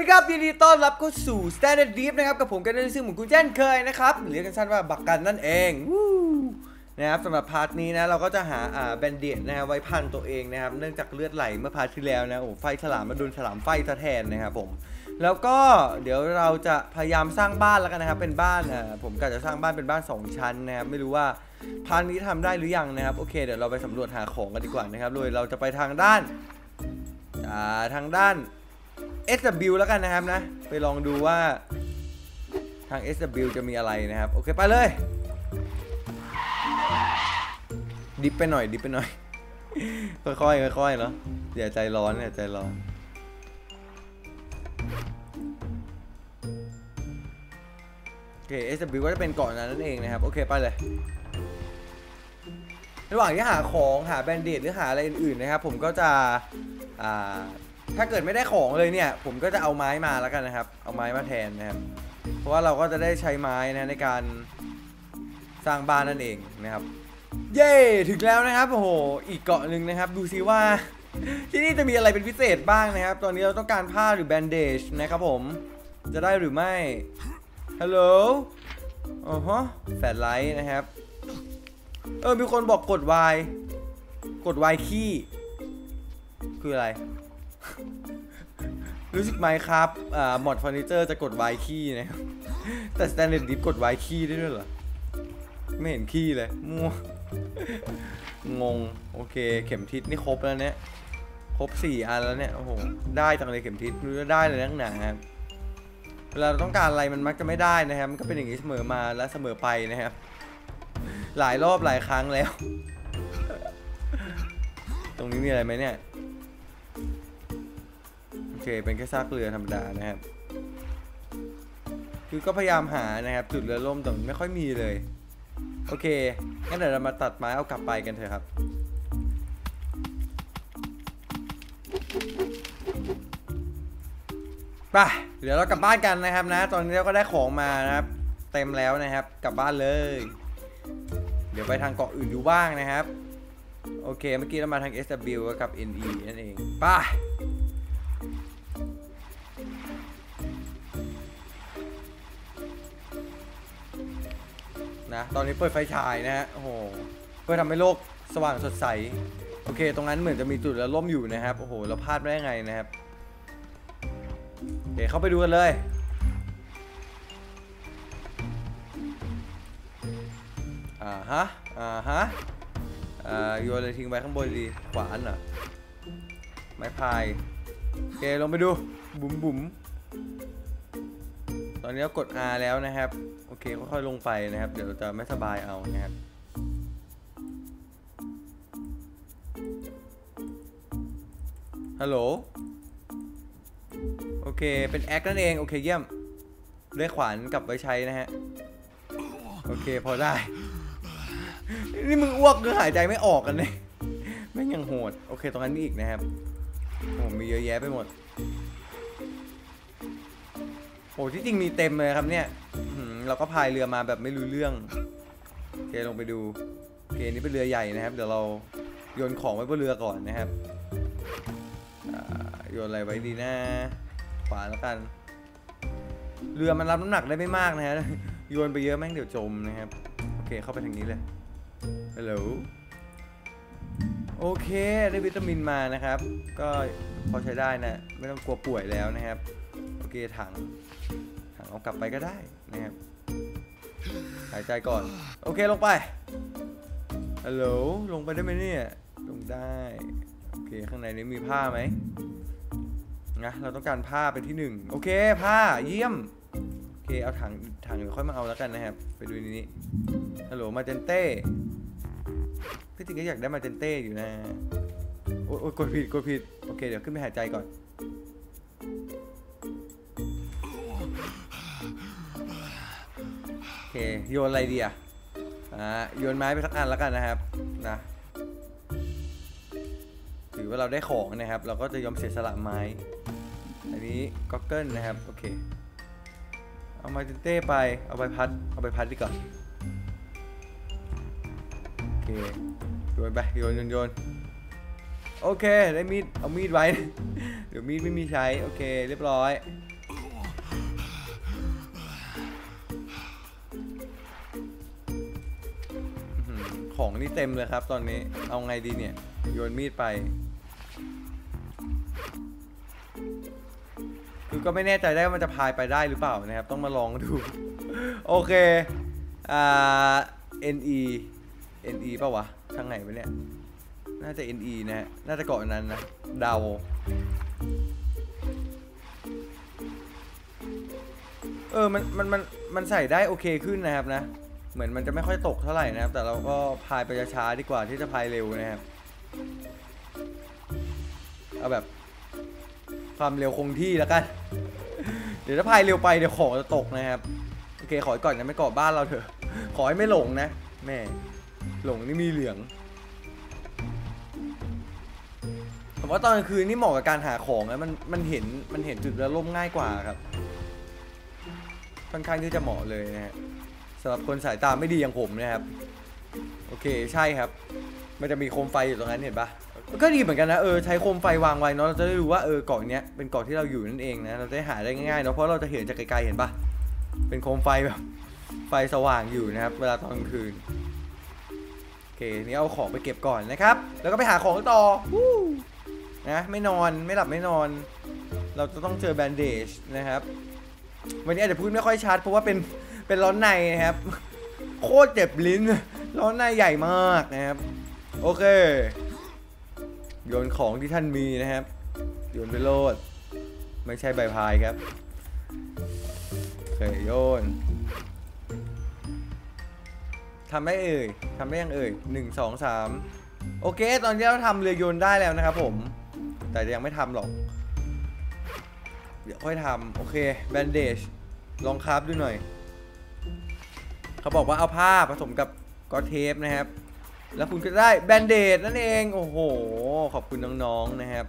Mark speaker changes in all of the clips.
Speaker 1: ดีครับยินดีต้อนรับเข้าสู่ Standard Deep นะครับกับผมกันด้ซึ่งเหมือนกูเช่นเคยนะครับเรียกกันสั้นว่าบักกันนั่นเองนะครับสำหรับพาร์ทนี้นะเราก็จะหาอ่าแบนเดดนะฮะไว้พันตัวเองนะครับเนื่องจากเลือดไหลเมื่อพาร์ทที่แล้วนะโอ้ไฟฉลามมาโดนฉลามไฟซะแทนนะครับผมแล้วก็เดี๋ยวเราจะพยายามสร้างบ้านแล้วกันนะครับเป็นบ้านอ่าผมกะจะสร้างบ้านเป็นบ้าน 2 ชั้นนะครับไม่รู้ว่าพาร์ทนี้ทำได้หรือยังนะครับโอเคเดี๋ยวเราไปสำรวจหาของกันดีกว่านะครับโดยเราจะไปทางด้านอ่าทางด้าน SW แล้วกันนะครับนะ ไปลองดูว่าทาง SW จะมีอะไรนะครับ โอเคไปเลย ดิฟไปหน่อย ดิฟไปหน่อย ค่อยๆค่อยๆเนาะอย่าใจร้อนอย่าใจร้อนโอเค SW ก็จะเป็นเกาะนั้นนั่นเองนะครับ โอเคไปเลยระหว่างที่หาของหาแบนเดดหรือหาอะไรอื่นๆนะครับ ผมก็จะอ่า ถ้าเกิดไม่ได้ของเลยเนี่ย ผมก็จะเอาไม้มาแล้วกันนะครับ เอาไม้มาแทนนะครับ เพราะว่าเราก็จะได้ใช้ไม้นะในการสร้างบ้านนั่นเองนะครับ เย้ถึงแล้วนะครับโอ้โหอีกเกาะหนึ่งนะครับ ดูซิว่าที่นี่จะมีอะไรเป็นพิเศษบ้างนะครับ ตอนนี้เราต้องการผ้าหรือแบนเดจนะครับผม จะได้หรือไม่ ฮัลโหลอ๋อฮะแฟลชไลท์นะครับ เออ มีคนบอกกด Y กด Y ขี้ คืออะไร รู้สึกไหมครับอ่ามอดเฟอร์นิเจอร์จะกด Y ขี้นะครับ แต่ Standard Diff กด Y ขี้ได้ด้วยเหรอ ไม่เห็นขี้เลยมั่วงง โอเค เข็มทิศนี่ครบแล้วเนี่ย ครบ4อันแล้วเนี่ย โอ้โห ได้จังเลยเข็มทิศรู้จะได้เลยนักหนาครับ เวลาเราต้องการอะไรมันมักจะไม่ได้นะครับ มันก็เป็นอย่างนี้เสมอมาและเสมอไปนะครับ หลายรอบหลายครั้งแล้ว ตรงนี้มีอะไรไหมเนี่ย เคเป็นแค่ซากเรือธรรมดานะครับ คือก็พยายามหานะครับ จุดเรือล่มแต่ไม่ค่อยมีเลย โอเค งั้นเดี๋ยวเรามาตัดไม้เอากลับไปกันเถอะครับ ไป เดี๋ยวเรากลับบ้านกันนะครับนะ ตอนนี้เราก็ได้ของมานะครับ เต็มแล้วนะครับ กลับบ้านเลย เดี๋ยวไปทางเกาะอื่นดูบ้างนะครับ โอเค เมื่อกี้เรามาทาง SW กับ NE นั่นเอง ไป นะตอนนี้เปิดไฟฉายนะฮะโอ้โหเพื่อทำให้โลกสว่างสดใสโอเค ตรงนั้นเหมือนจะมีจุดแล้วล่มอยู่นะครับโอ้โหเราพลาดไม่ได้ไงนะครับโอเคเข้าไปดูกันเลยอ่าฮะอ่าฮะอ่าโยนเลยทิ้งไว้ข้างบนดีขวานเหรอไม้พายโอเคลงไปดูบุ๋มบุ๋ม อนนี้เรากด R แล้วนะครับ โอเคค่อยๆลงไปนะครับ เดี๋ยวจะไม่สบายเอานะครับฮัลโหลโอเคเป็นแอคนั่นเองโอเคเยี่ยมได้ขวานกลับไว้ใช้นะฮะโอเคพอได้ นี่มึงอ้วกหรือหายใจไม่ออกกันเลยไม่งยังโหด โอเคตรงนั้นมีอีกนะครับโอ้มีเยอะแยะไปหมด โอ้ที่จริงมีเต็มเลยครับเนี่ยเราก็พายเรือมาแบบไม่รู้เรื่องโอเคลงไปดูโอเคนี่เป็นเรือใหญ่นะครับ เดี๋ยวเราโยนของไว้บนเรือก่อนนะครับโยนอะไรไว้ดีนะขวาแล้วกัน เรือมันรับน้ำหนักได้ไม่มากนะฮะโยนไปเยอะแม่งเดี๋ยวจมนะครับ โอเคเข้าไปทางนี้เลยฮัลโหลโอเคได้วิตามินมานะครับ ก็พอใช้ได้นะ ไม่ต้องกลัวป่วยแล้วนะครับ เคถังถังเอากลับไปก็ได้นะครับหายใจก่อน โอเคลงไปฮัลโหลลงไปได้ไหมเนี่ยลงได้โอเคข้างในนี้มีผ้าไหมนะเราต้องการผ้าเป็นที่หนึ่งโอเคผ้าเยี่ยมโอเคเอาถังถังเดี๋ยวค่อยมาเอาแล้วกันนะครับ ไปดูในนี้ฮัลโหลมาเจนเต้พี่จริงก็อยากได้มาเจนเต้อยู่นะโอยโอยกดผิดกดผิดโอเคเดี๋ยวขึ้นไปหายใจก่อน โอเคโยนอะไรดีอะอ่าโยนไม้ไปสักอันแล้วกันนะครับนะถือว่าเราได้ของนะครับ เราก็จะยอมเสียสละไม้ อันนี้ก็อกเกิลนะครับโอเคเอามาเจนเต้ไปเอาไปพัดเอาไปพัดดีกว่าโอเคโยนไปโยนโยนโยนโอเคได้มีดเอามีดไว้ เดี๋ยวมีดไม่มีใช้โอเค เรียบร้อย ของนี่เต็มเลยครับ ตอนนี้เอาไงดีเนี่ย โยนมีดไป คือก็ไม่แน่ใจได้ว่ามันจะพายไปได้หรือเปล่านะครับ ต้องมาลองดู โอเค อ่า NE NE ป่าวะทางไหนวะเนี่ย น่าจะ NE นะฮะ น่าจะเกาะนนั้นนะ เดาเออ มัน มัน มัน มันใส่ได้โอเคขึ้นนะครับนะ เหมือนมันจะไม่ค่อยตกเท่าไหร่นะครับ แต่เราก็พายไปช้าๆดีกว่าที่จะพายเร็วนะครับ เอาแบบความเร็วคงที่แล้วกัน เดี๋ยวถ้าพายเร็วไปเดี๋ยวของจะตกนะครับ โอเคขอให้ก่อนนะไม่เกาะบ้านเราเถอะ ขอให้ไม่หลงนะแม่หลงนี่มีเหลืองผมว่าตอนกลางคืนนี่เหมาะกับการหาของนะมันมันเห็นมันเห็นจุดระล่มง่ายกว่าครับ ค่อนข้างที่จะเหมาะเลยนะฮะ สำหรับคนสายตาไม่ดีอย่างผมนะครับ โอเคใช่ครับ มันจะมีโคมไฟอยู่ตรงนั้นเห็นปะก็ดีเหมือนกันนะเออใช้โคมไฟวางไว้เนาะเราจะได้รู้ว่าเออเกาะเนี้ยเป็นเกาะที่เราอยู่นั่นเองนะเราจะได้หาได้ง่ายๆเนาะเพราะเราจะเห็นจากไกลๆเห็นปะเป็นโคมไฟแบบไฟสว่างอยู่นะครับ เวลาตอนกลางคืนโอเคนี่เอาของไปเก็บก่อนนะครับ แล้วก็ไปหาของต่อนะไม่นอนไม่หลับไม่นอน เราจะต้องเจอแบนเดจนะครับ วันนี้อาจจะพูดไม่ค่อยชัดเพราะว่าเป็น เป็นร้อนในนะครับ โคตรเจ็บลิ้น ร้อนในใหญ่มากนะครับ โอเค โยนของที่ท่านมีนะครับ โยนไปโลด ไม่ใช่ใบพายครับโอเคโยนทำได้เอ่ยทำได้ยังเอ่ยหนึ่งสองสามโอเค ตอนนี้เราทำเรือโยนได้แล้วนะครับผม แต่ยังไม่ทำหรอก เดี๋ยวค่อยทำโอเค แบนเดจลองคราฟดูหน่อย เขาบอกว่าเอาผ้าผสมกับกอเทปนะครับ แล้วคุณก็ได้แบนเดจนั่นเอง โอ้โห ขอบคุณน้องๆนะครับ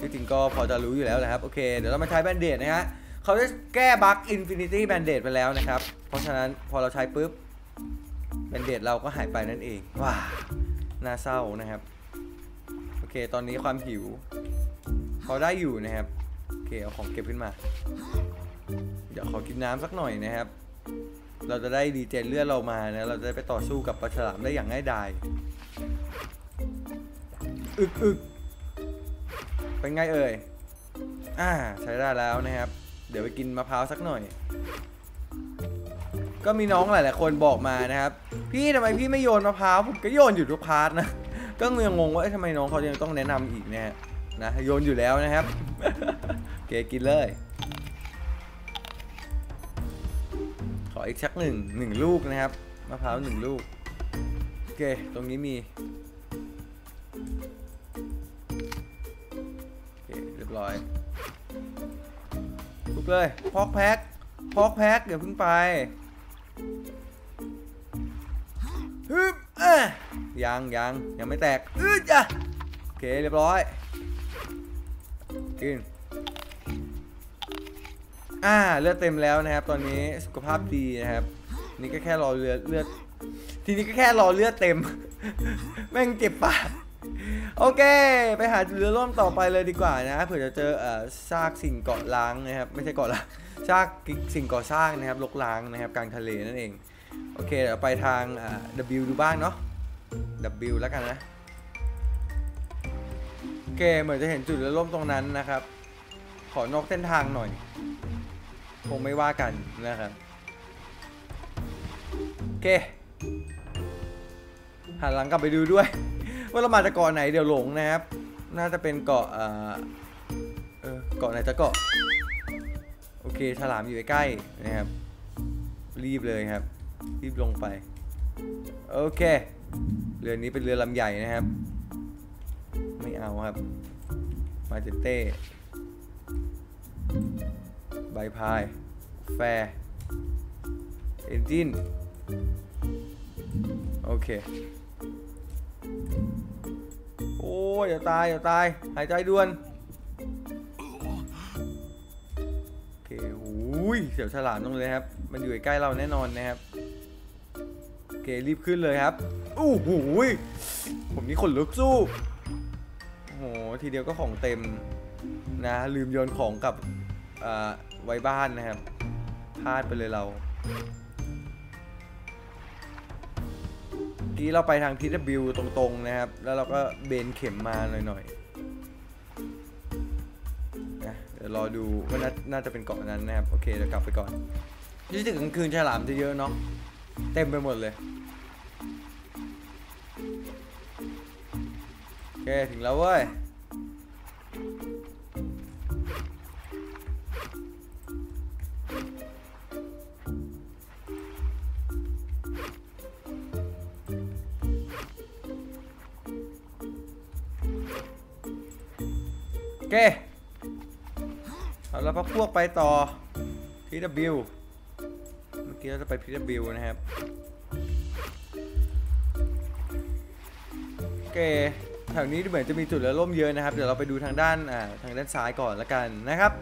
Speaker 1: ที่จริงก็พอจะรู้อยู่แล้วนะครับ โอเค เดี๋ยวเรามาใช้แบนเดจนะฮะเขาจะแก้บั๊ก Infinity Band-Aid ไปแล้วนะครับ เพราะฉะนั้นพอเราใช้ปุ๊บแบนเดจเราก็หายไปนั่นเอง ว้า น่าเศร้านะครับ โอเค ตอนนี้ความหิวพอได้อยู่นะครับ โอเค เอาของเก็บขึ้นมา เดี๋ยวขอกินน้ำสักหน่อยนะครับ เราจะได้ดีเจนเลือดเรามานะเราจะได้ไปต่อสู้กับปลาฉลามได้อย่างง่ายดายอึกอึกเป็นไงเอ่ยอ่าใช้ได้แล้วนะครับ เดี๋ยวไปกินมะพร้าวสักหน่อย ก็มีน้องหลายๆคนบอกมานะครับ พี่ทำไมพี่ไม่โยนมะพร้าวผมก็โยนอยู่ทุกพาร์ทนะก็ยังงงว่าทำไมน้องเขายังต้องแนะนำอีกนะฮะนะโยนอยู่แล้วนะครับเคกินเลย ออีกสักหนึ่งหนึ่งลูกนะครับมะพร้าวหนึ่งลูก โอเค ตรงนี้มีโอเคเรียบร้อยลุกเลยพอกแพ็คพอกแพ็คเดี๋ยวพิ่งไปฮึบอะยังยังยังไม่แตกอืดจ้ะโอเคเรียบร้อยกิน อ่าเลือดเต็มแล้วนะครับ ตอนนี้สุขภาพดีนะครับ นี่ก็แค่รอเลือดเลือด ทีนี้ก็แค่รอเลือดเต็ม แม่งเจ็บปากโอเค ไปหาเรือร่มต่อไปเลยดีกว่านะเผื่อจะเจอเอ่อซากสิ่งเกาะล้างนะครับ ไม่ใช่เกาะล้างซากสิ่งก่อสร้างนะครับลกล้างนะครับกลางทะเลนั่นเอง โอเคเดี๋ยวไปทางอ่า W ดูบ้างเนาะ W แล้วกันนะโอเคเหมือนจะเห็นจุดเรือร่มตรงนั้นนะครับ ขอนอกเส้นทางหน่อย คงไม่ว่ากันนะครับโอเคหันหลังกลับไปดูด้วย ว่าเรามาจากเกาะไหนเดี๋ยวหลงนะครับ น่าจะเป็นเกาะเอ่อเออเกาะไหนจะเกาะโอเคฉลามอยู่ใกล้ๆนะครับ รีบเลยครับ รีบลงไป โอเค เรือนี้เป็นเรือลำใหญ่นะครับ ไม่เอาครับ มาเจเต้ใบพาย แฟร์เอนจินโอเค โอ้ยอย่าตายอย่าตาย หายใจด่วน โอเคหูยเสียวฉลามตรงเลยครับ มันอยู่ใกล้เราแน่นอนนะครับ โอเค รีบขึ้นเลยครับอู้หูยผมนี่ขนลุกสู้โอ้โหทีเดียวก็ของเต็มนะ ลืมโยนของกับไว้บ้านนะครับ พลาดไปเลยเราโอเคกี้เราไปทาง TW ตรงๆนะครับ แล้วเราก็เบนเข็มมาหน่อยๆนะเดี๋ยวรอดูว่านาน่าจะเป็นเกาะนั้นนะครับ โอเคเดี๋ยวกลับไปก่อนรู้สึกกลางคืนฉลามจะเยอะเนาะเต็มไปหมดเลยโอเคถึงแล้วเว้ย เคเอาแล้วพักพวกไปต่อ PW เมื่อกี้เราจะไป PW นะครับ โอเคแถวนี้ดูเหมือนจะมีจุดเรือล่มเยอะนะครับ เดี๋ยวเราไปดูทางด้านอ่าทางด้านซ้ายก่อนละกันนะครับ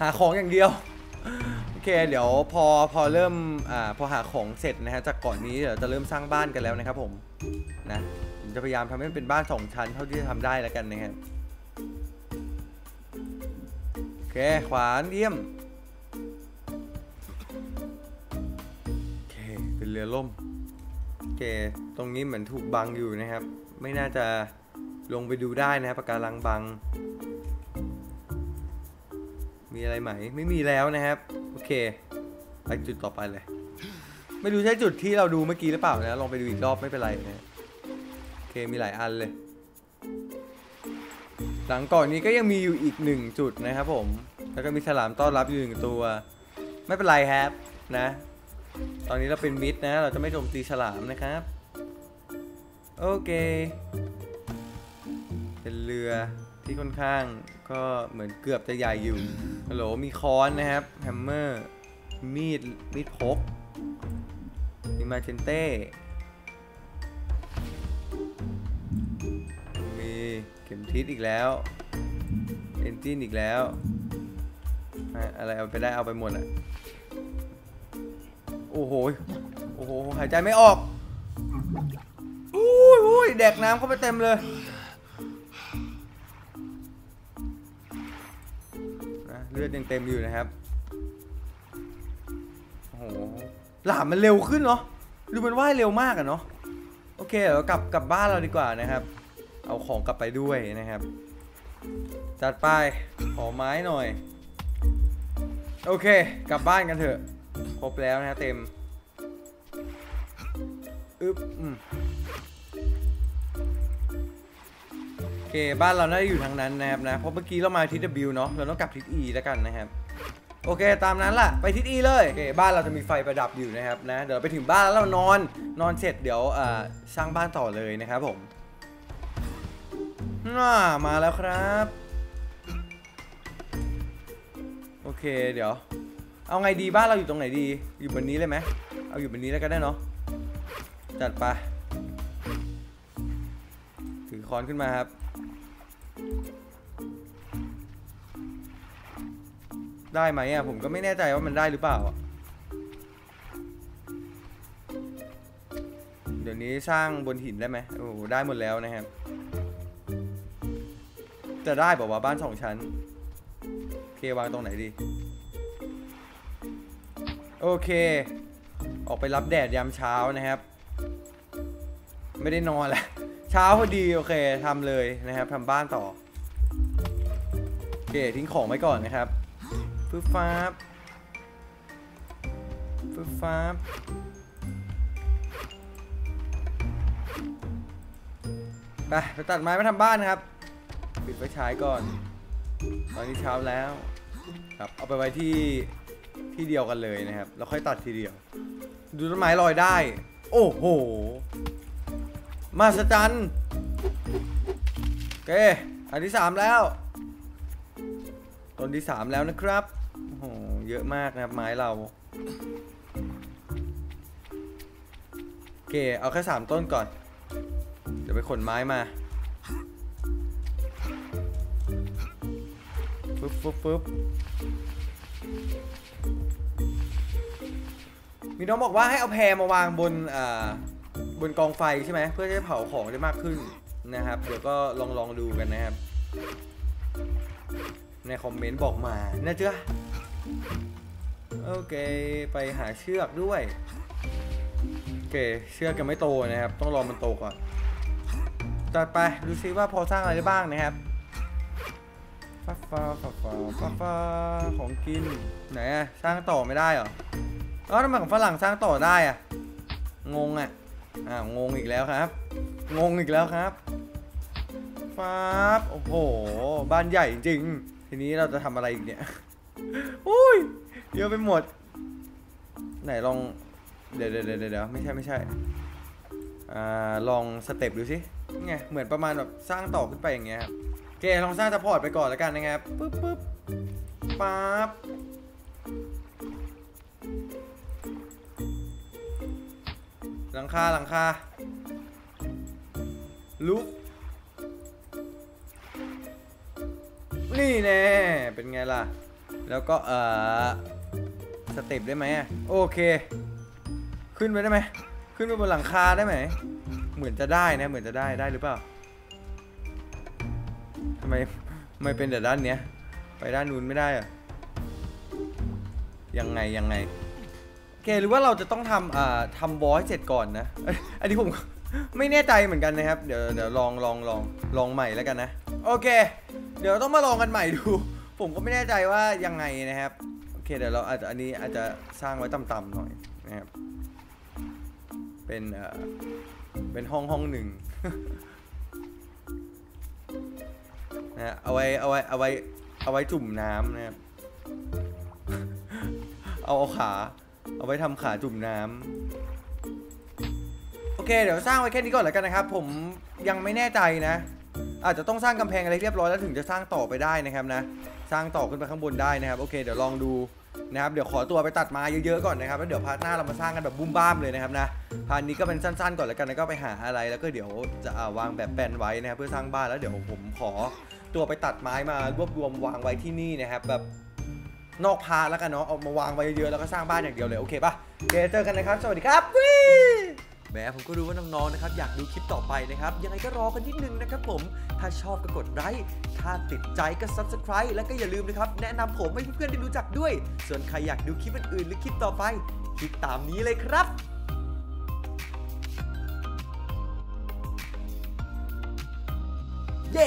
Speaker 1: หาของอย่างเดียวโอเคเดี๋ยวพอพอเริ่มอ่าพอหาของเสร็จนะฮะจากก่อนนี้เดี๋ยวจะเริ่มสร้างบ้านกันแล้วนะครับผมนะ จะพยายามทำให้มันเป็นบ้านสองชั้นเท่าที่จะทำได้แล้วกันนะครับโอเคขวานเยี่ยมโอเคเป็นเรือล่มโอเคตรงนี้เหมือนถูกบังอยู่นะครับ ไม่น่าจะลงไปดูได้นะครับปะการังบัง มีอะไรไหมไม่มีแล้วนะครับ โอเคไปจุดต่อไปเลย ไม่รู้ใช่จุดที่เราดูเมื่อกี้หรือเปล่านะลองไปดูอีกรอบไม่เป็นไรนะ เคมีหลายอันเลย หลังก่อนนี้ก็ยังมีอยู่อีกหนึ่งจุดนะครับผม แล้วก็มีฉลามต้อนรับอยู่หนึ่งตัว ไม่เป็นไรครับนะ ตอนนี้เราเป็นมิดนะ เราจะไม่โจมตีฉลามนะครับ โอเค เป็นเรือที่ค่อนข้างก็เหมือนเกือบจะใหญ่อยู่ฮัลโหลมีค้อนนะครับแฮมเมอร์มีดมีดพกมีมาเชนเต้ ทิศอีกแล้วเอนจินอีกแล้ว อะไรเอาไปได้เอาไปหมดอะ โอ้โห โอ้โห หายใจไม่ออกอุ้ยอุ้ยแดกน้ำเข้าไปเต็มเลยนะเลือดยังเต็มอยู่นะครับ โอ้โห หลามมันเร็วขึ้นเนาะ ดูมันว่ายเร็วมากอะเนาะ โอเค เดี๋ยวเรากลับกลับบ้านเราดีกว่านะครับ ของกลับไปด้วยนะครับ จัดไป ขอไม้หน่อย โอเค กลับบ้านกันเถอะ ครบแล้วนะเต็ม อึ๊บอืมโอเค บ้านเราน่าจะอยู่ทางนั้นนะครับนะ เพราะเมื่อกี้เรามาทิศ W เนาะเราต้องกลับทิศ E แล้วกันนะครับโอเค ตามนั้นล่ะ ไปทิศ E เลยโอเคบ้านเราจะมีไฟประดับอยู่นะครับนะ เดี๋ยวไปถึงบ้านแล้วเรานอน นอนเสร็จเดี๋ยวสร้างบ้านต่อเลยนะครับผม น่ามาแล้วครับ โอเคเดี๋ยว เอาไงดีบ้านเราอยู่ตรงไหนดี อยู่บนนี้เลยไหมเอาอยู่บนนี้แล้วก็ได้เนาะจัดไปถือค้อนขึ้นมาครับ ได้ไหมอะผมก็ไม่แน่ใจว่ามันได้หรือเปล่าเดี๋ยวนี้สร้างบนหินได้ไหมโอ้ได้หมดแล้วนะครับ จะได้บอกว่าบ้านสองชั้นเควางตรงไหนดี โอเค ออกไปรับแดดยามเช้านะครับ ไม่ได้นอนแหละเช้าพอดีโอเคทำเลยนะครับทำบ้านต่อโอเคทิ้งของไว้ก่อนนะครับฟึบฟ้าบฟึบฟ้าบไปไปตัดไม้มาทำบ้านครับ ปิดไฟฉายก่อน ตอนนี้เช้าแล้วครับเอาไปไว้ที่ที่เดียวกันเลยนะครับ แล้วค่อยตัดทีเดียว ดูต้นไม้ลอยได้ โอ้โห มาสจันโอเค อันที่สามแล้วต้นที่สามแล้วนะครับโอ้โห เยอะมากนะครับไม้เราโอเค เอาแค่สามต้นก่อน เดี๋ยวไปขนไม้มา ฟึบฟึบฟึบมีน้องบอกว่าให้เอาแพรมาวางบนอ่าบนกองไฟใช่ไหมเพื่อจะเผาของได้มากขึ้นนะครับ เดี๋ยวก็ลองลองดูกันนะครับ ในคอมเมนต์บอกมานะจ๊ะโอเค ไปหาเชือกด้วย โอเค เชือกยังไม่โตนะครับ ต้องรอมันโตก่อนจัดไปดูซิว่าพอสร้างอะไรได้บ้างนะครับ ฟ้าฟ้าฟ้าฟ้าฟ้าฟ้าของกินไหนอะสร้างต่อไม่ได้เหรอเอ้าทำไมของฝรั่งสร้างต่อได้อะงงอะอ้างงอีกแล้วครับ งงอีกแล้วครับฟ้าโอ้โห บ้านใหญ่จริง ทีนี้เราจะทำอะไรอีกเนี่ยอุ้ยเยอะไปหมด ไหนลอง เดี๋ยวเดี๋ยวเดี๋ยวเดี๋ยวไม่ใช่ไม่ใช่อ่าลองสเต็ปดูสิไงเหมือนประมาณแบบสร้างต่อขึ้นไปอย่างเงี้ยครับ เคลองสร้างสปอร์ตไปก่อนแล้วกันนะครับปึ๊บปึ๊บปั๊บหลังคาหลังคาลุกนี่แน่เป็นไงล่ะ แล้วก็เออสเต็ปได้ไหมโอเค ขึ้นไปได้ไหมขึ้นไปบนหลังคาได้ไหม เหมือนจะได้นะ เหมือนจะได้ได้หรือเปล่า ทำไมไม่เป็นแต่ด้านเนี้ย ไปด้านนู้นไม่ได้อะยังไงยังไงโอเคหรือว่าเราจะต้องทำอ่าทำบอสเสร็จก่อนนะ อันนี้ผมไม่แน่ใจเหมือนกันนะครับ เดี๋ยวเดี๋ยวลองลองลองลองใหม่แล้วกันนะ โอเค เดี๋ยวต้องมาลองกันใหม่ดู ผมก็ไม่แน่ใจว่ายังไงนะครับ โอเคเดี๋ยวเราอาจจะอันนี้อาจจะสร้างไว้ต่ำๆหน่อยนะครับ เป็นเอ่อเป็นห้องห้องหนึ่ง นะเอาไว้เอาไว้เอาไว้เอาไว้จุ่มน้ำนะครับ เอาเอาขา เอาไว้ทำขาจุ่มน้ำโอเค เดี๋ยวสร้างไว้แค่นี้ก่อนแล้วกันนะครับ ผมยังไม่แน่ใจนะ อาจจะต้องสร้างกำแพงอะไรเรียบร้อยแล้วถึงจะสร้างต่อไปได้นะครับนะ สร้างต่อขึ้นไปข้างบนได้นะครับ โอเค เดี๋ยวลองดูนะครับเดี๋ยวขอตัวไปตัดมาเยอะๆก่อนนะครับแล้วเดี๋ยวพาร์ทหน้าเรามาสร้างกันแบบบุ้มบ้ามเลยนะครับนะพาร์ทนี้ก็เป็นสั้นๆก่อนแล้วกันแล้วก็ไปหาอะไรแล้วก็เดี๋ยวจะาวางแบบแปลนไว้นะครับเพื่อสร้างบ้านแล้วเดี๋ยวผมขอ ตัวไปตัดไม้มารวบรวมวางไว้ที่นี่นะครับแบบนอกพาร์ทแล้วกันเนาะเอามาวางไว้เยอะๆแล้วก็สร้างบ้านอย่างเดียวเลยโอเคปะโอเคเจอกันนะครับ สวัสดีครับแหมผมก็รู้ว่าน้องๆนะครับอยากดูคลิปต่อไปนะครับยังไงก็รอกันนิดนึงนะครับผม ถ้าชอบก็กดไลค์ถ้าติดใจก็ subscribe แล้วก็อย่าลืมนะครับ แนะนำผมให้เพื่อนๆได้รู้จักด้วย ส่วนใครอยากดูคลิปอื่นๆหรือคลิปต่อไป คลิกตามนี้เลยครับเย้